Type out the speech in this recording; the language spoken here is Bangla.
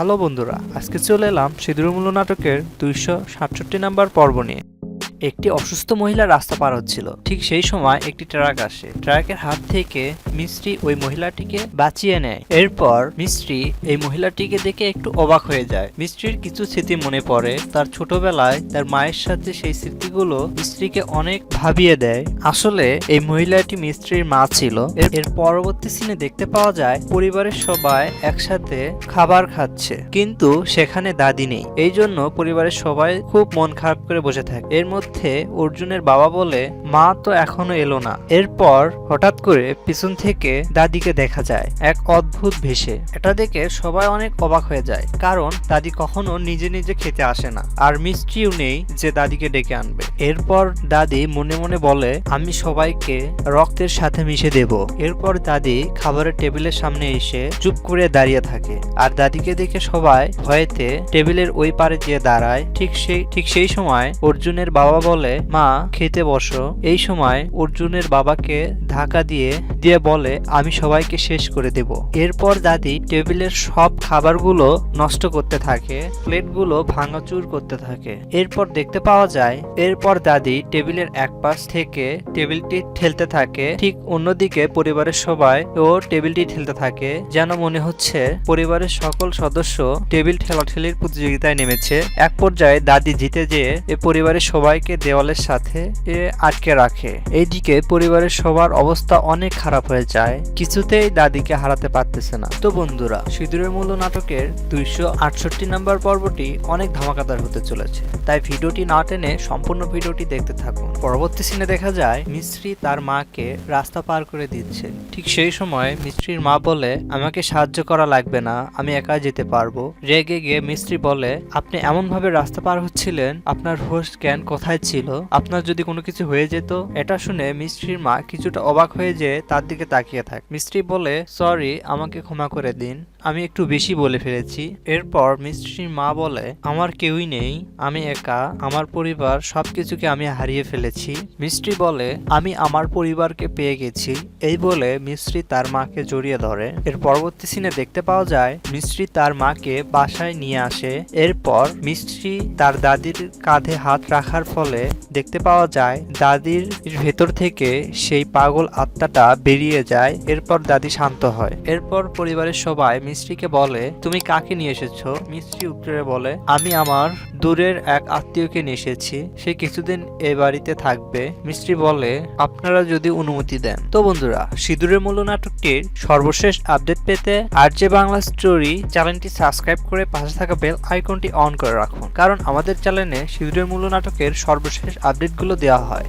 হ্যালো বন্ধুরা, আজকে চলে এলাম সিঁদুরমূল নাটকের দুইশো সাতষট্টি নাম্বার পর্ব নিয়ে। একটি অসুস্থ মহিলা রাস্তা পার হচ্ছিল। ঠিক সেই সময় একটি ট্রাক আসে। ট্রাকের হাত থেকে মিস্ত্রি ওই মহিলাটিকে বাঁচিয়ে নেয়। এরপর মিস্ত্রি এই মহিলাটিকে দেখে একটু অবাক হয়ে যায়। মিস্ত্রির কিছু স্মৃতি মনে পড়ে। তার ছোটবেলায় তার মায়ের সাথে সেই স্মৃতিগুলো মিস্ত্রিকে অনেক ভাবিয়ে দেয়। আসলে এই মহিলাটি মিস্ত্রির মা ছিল। এর- পরবর্তী সিনে দেখতে পাওয়া যায়, পরিবারের সবাই একসাথে খাবার খাচ্ছে। কিন্তু সেখানে দাদি নেই। এই জন্য পরিবারের সবাই খুব মন খারাপ করে বসে থাকে। এর মধ্যে অর্জুনের বাবা বলে, মা তো এখনও এলো না। এরপর হঠাৎ করে পিছন থেকে দাদিকে দেখা যায়, এক অদ্ভুত ভেসে। এটা দেখে সবাই অনেক অবাক হয়ে যায়, কারণ দাদি কখনো নিজে নিজে খেতে আসে না, আর মিষ্টিও নেই যে দাদিকে ডেকে আনবে। এরপর দাদি মনে মনে বলে, আমি সবাইকে রক্তের সাথে মিশে দেব। এরপর দাদি খাবারের টেবিলের সামনে এসে চুপ করে দাঁড়িয়ে থাকে, আর দাদিকে দেখে সবাই ভয়েতে টেবিলের ওই পারে গিয়ে দাঁড়ায়। ঠিক সেই ঠিক সেই সময় অর্জুনের বাবা বলে, মা, খেতে বসো। এই সময় অর্জুনের বাবাকে ধাক্কা দিয়ে দিয়ে বলে, আমি সবাইকে শেষ করে দেব। এরপর দাদি টেবিলের সব খাবারগুলো নষ্ট করতে থাকে, প্লেটগুলো ভাঙাচুর করতে থাকে। এরপর দেখতে পাওয়া যায়, এরপর দাদি টেবিলের এক পাশ থেকে টেবিলটি ঠেলতে থাকে। ঠিক অন্যদিকে পরিবারের সবাই ও টেবিলটি ঠেলতে থাকে, যেন মনে হচ্ছে পরিবারের সকল সদস্য টেবিল ঠেলাঠেলির প্রতিযোগিতায় নেমেছে। এক পর্যায়ে দাদি জিতে যেয়ে এ পরিবারের সবাইকে দেওয়ালের সাথে আটকে রাখে। এইদিকে পরিবারের সবার অবস্থা অনেক খারাপ। হয়ে যায়, কিছুতেই দাদিকে হারাতে পারতেছে না। তো বন্ধুরা, সিঁদুরের মূল্য নাটকের দুইশো আটষট্টি নাম্বার পর্বটি অনেক ধামাকাদার হতে চলেছে। তাই ভিডিওটি না টেনে সম্পূর্ণ ভিডিওটি দেখতে থাকুন। পরবর্তী সিনে দেখা যায়, মিস্ত্রি তার মাকে রাস্তা পার করে দিচ্ছে। ঠিক সেই সময় মিস্ত্রির মা বলে, আমাকে সাহায্য করা লাগবে না, আমি একা যেতে পারব। রেগে গিয়ে মিস্ত্রি বলে, আপনি এমন ভাবে রাস্তা পার হচ্ছিলেন, আপনার হোশ জ্ঞান কোথায় ছিল? আপনার যদি কোনো কিছু হয়ে যেত? এটা শুনে মিস্ত্রির মা কিছুটা অবাক হয়ে যেয়ে তার দিকে তাকিয়ে থাকে। মিস্ত্রি বলে, সরি, আমাকে ক্ষমা করে দিন। আমি একটু বেশি বলে ফেলেছি। এরপর মিস্ত্রির মা বলে, আমার কেউই নেই, আমি একা, আমার পরিবার, সবকিছুকে আমি হারিয়ে ফেলেছি। মিস্ত্রি বলে, আমি আমার পরিবারকে পেয়ে গেছি। এই বলে মিস্ত্রি তার মাকে জড়িয়ে ধরে। এর পরবর্তী সিনে দেখতে পাওয়া যায়, মিস্ত্রি তার মাকে বাসায় নিয়ে আসে। এরপর মিস্ত্রি তার দাদির কাঁধে হাত রাখার ফলে দেখতে পাওয়া যায়, দাদির ভেতর থেকে সেই পাগল আত্মাটা বেরিয়ে যায়, এরপর দাদি শান্ত হয়। এরপর পরিবারের সবাই মিস্ত্রিকে বলে, তুমি কাকে নিয়ে এসেছ? মিস্ত্রি উত্তরে বলে, আমি আমার দূরের এক আত্মীয়কে নিয়ে এসেছি, সে কিছুদিন এ বাড়িতে থাকবে। মিস্ত্রি বলে, আপনারা যদি অনুমতি দেন। তো বন্ধুরা, সিঁদুরের মূল্য নাটকটির সর্বশেষ আপডেট পেতে আর যে বাংলা স্টোরি চ্যানেলটি সাবস্ক্রাইব করে পাশে থাকা বেল আইকনটি অন করে রাখুন। কারণ আমাদের চ্যানেলে সিঁদুরের মূল্য নাটকের সর্বশেষ আপডেটগুলো দেওয়া হয়।